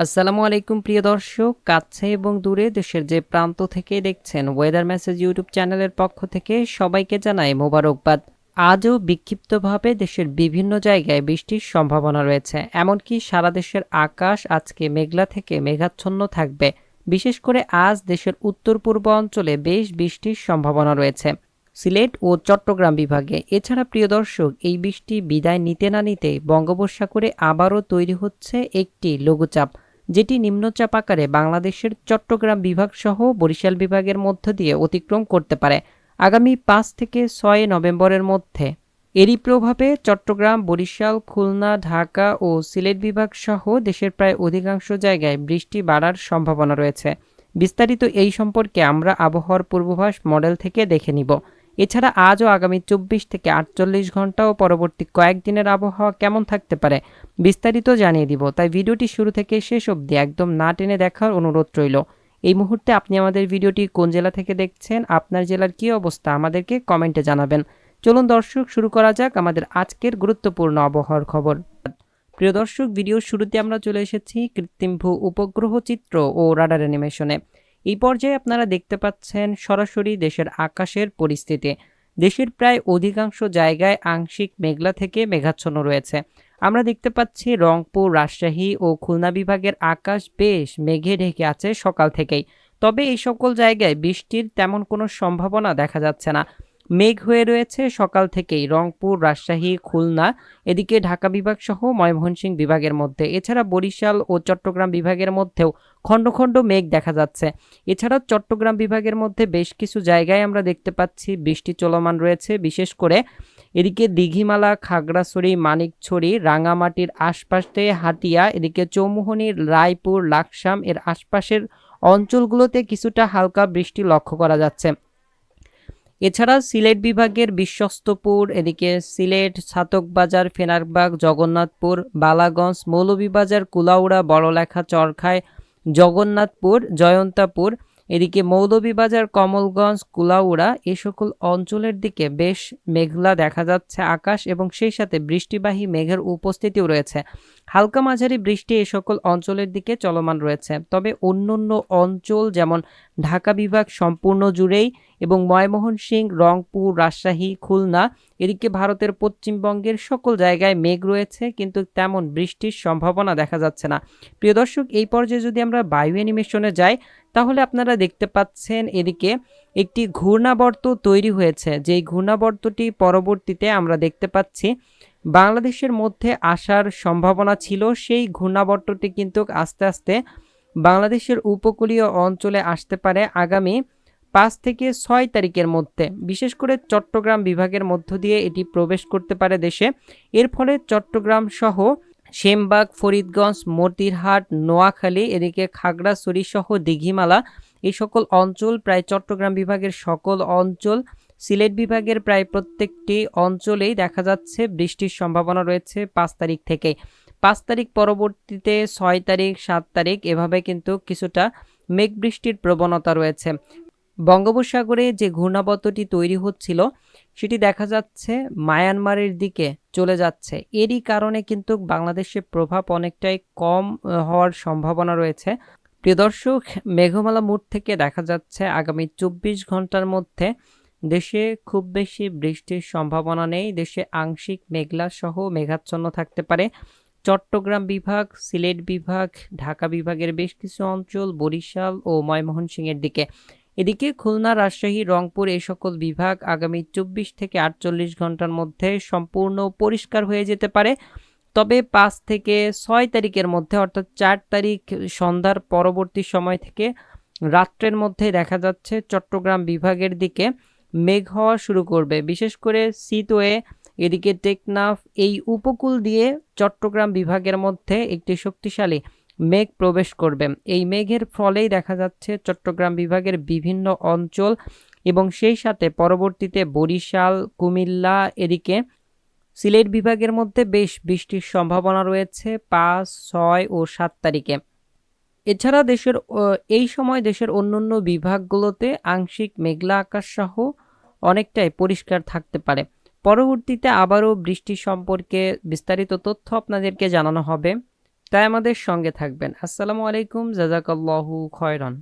আসসালামু আলাইকুম, প্রিয় দর্শক। কাছে এবং দূরে দেশের যে প্রান্ত থেকে দেখছেন ওয়েদার মেসেজ ইউটিউব চ্যানেলের পক্ষ থেকে সবাইকে জানাই মোবারকবাদ। আজও বিক্ষিপ্তভাবে দেশের বিভিন্ন জায়গায় বৃষ্টির সম্ভাবনা রয়েছে। এমনকি সারা দেশের আকাশ আজকে মেঘলা থেকে মেঘাচ্ছন্ন থাকবে। বিশেষ করে আজ দেশের উত্তর পূর্ব অঞ্চলে বেশ বৃষ্টির সম্ভাবনা রয়েছে। সিলেট ও চট্টগ্রাম বিভাগে। এছাড়া, প্রিয় দর্শক, এই বৃষ্টি বিদায় নিতে না নিতে বঙ্গোপসাগরে আবারও তৈরি হচ্ছে একটি লঘুচাপ। যেটি নিম্নচাপ আকারে বাংলাদেশের চট্টগ্রাম বিভাগ সহ বরিশাল বিভাগের মধ্য দিয়ে অতিক্রম করতে পারে। আগামী পাঁচ থেকে ছয় নভেম্বরের মধ্যে এরই প্রভাবে চট্টগ্রাম, বরিশাল, খুলনা, ঢাকা ও সিলেট বিভাগ সহ দেশের প্রায় অধিকাংশ জায়গায় বৃষ্টি বাড়ার সম্ভাবনা রয়েছে। বিস্তারিত এই সম্পর্কে আমরা আবহাওয়ার পূর্বাভাস মডেল থেকে দেখে নিব। এছাড়া আজও আগামী চব্বিশ থেকে আটচল্লিশ ঘণ্টা ও পরবর্তী কয়েকদিনের আবহাওয়া কেমন থাকতে পারে বিস্তারিত জানিয়ে দিব, তাই ভিডিওটি শুরু থেকে শেষ অবধি একদম না টেনে দেখার অনুরোধ রইল। এই মুহূর্তে আপনি আমাদের ভিডিওটি কোন জেলা থেকে দেখছেন, আপনার জেলার কী অবস্থা আমাদেরকে কমেন্টে জানাবেন। চলুন দর্শক, শুরু করা যাক আমাদের আজকের গুরুত্বপূর্ণ আবহাওয়ার খবর। প্রিয় দর্শক, ভিডিওর শুরুতে আমরা চলে এসেছি কৃত্রিম ভূ উপগ্রহ চিত্র ও রাডার অ্যানিমেশনে। এই পর্যায়ে আপনারা দেখতে পাচ্ছেন সরাসরি দেশের আকাশের পরিস্থিতি। দেশের প্রায় অধিকাংশ জায়গায় আংশিক মেঘলা থেকে মেঘাচ্ছন্ন রয়েছে। আমরা দেখতে পাচ্ছি রংপুর, রাজশাহী ও খুলনা বিভাগের আকাশ বেশ মেঘে ঢেকে আছে সকাল থেকেই। তবে এই সকল জায়গায় বৃষ্টির তেমন কোনো সম্ভাবনা দেখা যাচ্ছে না। মেঘ হয়ে রয়েছে। সকাল থেকেই রংপুর, রাজশাহী, খুলনা, এদিকে ঢাকা বিভাগ সহ ময়মনসিংহ বিভাগের মধ্যে। এছাড়া বরিশাল ও চট্টগ্রাম বিভাগের মধ্যেও খণ্ড খণ্ড মেঘ দেখা যাচ্ছে। এছাড়াও চট্টগ্রাম বিভাগের মধ্যে বেশ কিছু জায়গায় আমরা দেখতে পাচ্ছি বৃষ্টি চলমান রয়েছে। বিশেষ করে এদিকে দিঘিমালা, খাগড়াছড়ি, মানিকছড়ি, রাঙামাটির আশপাশে হাতিয়া, এদিকে চৌমুহনী, রায়পুর, লাকসাম এর আশপাশের অঞ্চলগুলোতে কিছুটা হালকা বৃষ্টি লক্ষ্য করা যাচ্ছে। এছাড়া সিলেট বিভাগের বিশ্বস্তপুর, এদিকে সিলেট ছাতকবাজার ফেনারবাগ, জগন্নাথপুর, বালাগঞ্জ, মৌলভীবাজার, কুলাউড়া, বড়লেখা চরখায় জগন্নাথপুর, জয়ন্তাপুর, এদিকে মৌলভীবাজার, কমলগঞ্জ, কুলাউড়া এ সকল অঞ্চলের দিকে বেশ মেঘলা দেখা যাচ্ছে আকাশ এবং সেই সাথে বৃষ্টিবাহী মেঘের উপস্থিতিও রয়েছে। হালকা মাঝারি বৃষ্টি এ সকল অঞ্চলের দিকে চলমান রয়েছে। তবে অন্যান্য অঞ্চল যেমন ঢাকা বিভাগ সম্পূর্ণ জুড়েই এবং ময়মোহন সিং রংপুর, রাজশাহী, খুলনা, এদিকে ভারতের পশ্চিমবঙ্গের সকল জায়গায় মেঘ রয়েছে, কিন্তু তেমন বৃষ্টির সম্ভাবনা দেখা যাচ্ছে না। প্রিয় দর্শক, এই পর্যায়ে যদি আমরা বায়ু অ্যানিমেশনে যাই, তাহলে আপনারা দেখতে পাচ্ছেন এদিকে একটি ঘূর্ণাবর্ত তৈরি হয়েছে। যেই ঘূর্ণাবর্তটি পরবর্তীতে আমরা দেখতে পাচ্ছি বাংলাদেশের মধ্যে আসার সম্ভাবনা ছিল, সেই ঘূর্ণাবর্তটি কিন্তু আস্তে আস্তে বাংলাদেশের উপকূলীয় অঞ্চলে আসতে পারে আগামী পাঁচ থেকে ছয় তারিখের মধ্যে। বিশেষ করে চট্টগ্রাম বিভাগের মধ্য দিয়ে এটি প্রবেশ করতে পারে দেশে। এর ফলে চট্টগ্রাম সহ সেমবাগ, ফরিদগঞ্জ, মতিরহাট, নোয়াখালী, এদিকে খাগড়াছড়ি সহ দিঘিমালা এই সকল অঞ্চল, প্রায় চট্টগ্রাম বিভাগের সকল অঞ্চল সিলেট বিভাগের প্রায় প্রত্যেকটি অঞ্চলেই দেখা যাচ্ছে বৃষ্টির সম্ভাবনা রয়েছে পাঁচ তারিখ থেকে। পাঁচ তারিখ পরবর্তীতে ছয় তারিখ, সাত তারিখ এভাবে কিন্তু কিছুটা মেঘ বৃষ্টির প্রবণতা রয়েছে। বঙ্গোপসাগরে যে ঘূর্ণাবর্তটি তৈরি হচ্ছিল, সেটি দেখা যাচ্ছে মায়ানমারের দিকে চলে যাচ্ছে। এরই কারণে কিন্তু বাংলাদেশের প্রভাব অনেকটাই কম হওয়ার সম্ভাবনা রয়েছে। প্রিয় দর্শক, মেঘমালা মুড থেকে দেখা যাচ্ছে আগামী চব্বিশ ঘণ্টার মধ্যে দেশে খুব বেশি বৃষ্টির সম্ভাবনা নেই। দেশে আংশিক মেঘলা সহ মেঘাচ্ছন্ন থাকতে পারে। চট্টগ্রাম বিভাগ, সিলেট বিভাগ, ঢাকা বিভাগের বেশ কিছু অঞ্চল, বরিশাল ও ময়মোহনসিংহের দিকে। এদিকে খুলনা, রাজশাহী, রংপুর এই সকল বিভাগ আগামী চব্বিশ থেকে আটচল্লিশ ঘণ্টার মধ্যে সম্পূর্ণ পরিষ্কার হয়ে যেতে পারে। তবে পাঁচ থেকে ছয় তারিখের মধ্যে, অর্থাৎ চার তারিখ সন্ধ্যার পরবর্তী সময় থেকে রাত্রের মধ্যে দেখা যাচ্ছে চট্টগ্রাম বিভাগের দিকে মেঘ হওয়া শুরু করবে। বিশেষ করে সিতওয়ে এদিকে টেকনাফ এই উপকূল দিয়ে চট্টগ্রাম বিভাগের মধ্যে একটি শক্তিশালী মেঘ প্রবেশ করবে। এই মেঘের ফলেই দেখা যাচ্ছে চট্টগ্রাম বিভাগের বিভিন্ন অঞ্চল এবং সেই সাথে পরবর্তীতে বরিশাল, কুমিল্লা, এদিকে সিলেট বিভাগের মধ্যে বেশ বৃষ্টির সম্ভাবনা রয়েছে পাঁচ, ছয় ও সাত তারিখে। এছাড়া দেশের এই সময় দেশের অন্যান্য বিভাগগুলোতে আংশিক মেঘলা আকাশ সহ অনেকটাই পরিষ্কার থাকতে পারে। পরবর্তীতে আবারও বৃষ্টি সম্পর্কে বিস্তারিত তথ্য আপনাদেরকে জানানো হবে। তাই আমাদের সঙ্গে থাকবেন। আসসালামু আলাইকুম জাজাকাল্লাহু খয়রান।